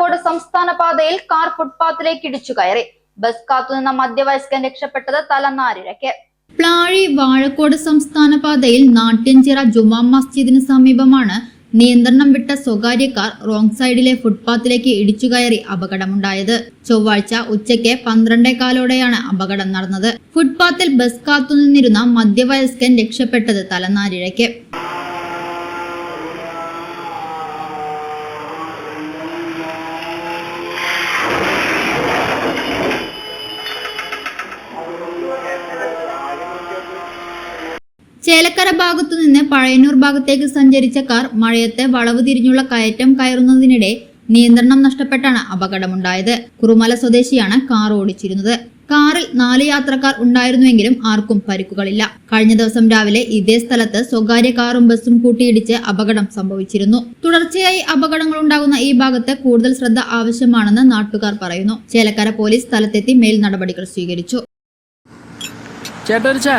വാഴക്കോട് സംസ്ഥാന പാതയിൽ കാർ ഫുട്പാത്തിലേക്ക് ഇടിച്ചു കയറി. ബസ് കാത്തുനിന്ന മധ്യവയസ്കൻ രക്ഷപ്പെട്ടത് തലനാരിഴയ്ക്ക്. പ്ലാഴി വാഴക്കോട് സംസ്ഥാന പാതയിൽ നാട്യഞ്ചിറ ജുമാ മസ്ജിദിന് സമീപമാണ് നിയന്ത്രണം വിട്ട സ്വകാര്യ കാർ റോങ് സൈഡിലെ ഫുട്പാത്തിലേക്ക് ഇടിച്ചു കയറി അപകടമുണ്ടായത്. ചൊവ്വാഴ്ച ഉച്ചയ്ക്ക് പന്ത്രണ്ടേ കാലോടെയാണ് അപകടം നടന്നത്. ഫുട്പാത്തിൽ ബസ് കാത്തുനിന്നിരുന്ന മധ്യവയസ്കൻ രക്ഷപ്പെട്ടത് തലനാരിഴയ്ക്ക്. ചേലക്കര ഭാഗത്തു നിന്ന് പഴയന്നൂർ ഭാഗത്തേക്ക് സഞ്ചരിച്ച കാർ മഴയത്തെ വളവ് തിരിഞ്ഞുള്ള കയറ്റം കയറുന്നതിനിടെ നിയന്ത്രണം നഷ്ടപ്പെട്ടാണ് അപകടമുണ്ടായത്. കുറുമല സ്വദേശിയാണ് കാർ ഓടിച്ചിരുന്നത്. കാറിൽ നാല് യാത്രക്കാർ ഉണ്ടായിരുന്നുവെങ്കിലും ആർക്കും പരിക്കുകളില്ല. കഴിഞ്ഞ ദിവസം രാവിലെ ഇതേ സ്ഥലത്ത് സ്വകാര്യ കാറും ബസ്സും കൂട്ടിയിടിച്ച് അപകടം സംഭവിച്ചിരുന്നു. തുടർച്ചയായി അപകടങ്ങൾ ഉണ്ടാകുന്ന ഈ ഭാഗത്ത് കൂടുതൽ ശ്രദ്ധ ആവശ്യമാണെന്ന് നാട്ടുകാർ പറയുന്നു. ചേലക്കര പോലീസ് സ്ഥലത്തെത്തി മേൽ നടപടികൾ സ്വീകരിച്ചു. ചേട്ടാ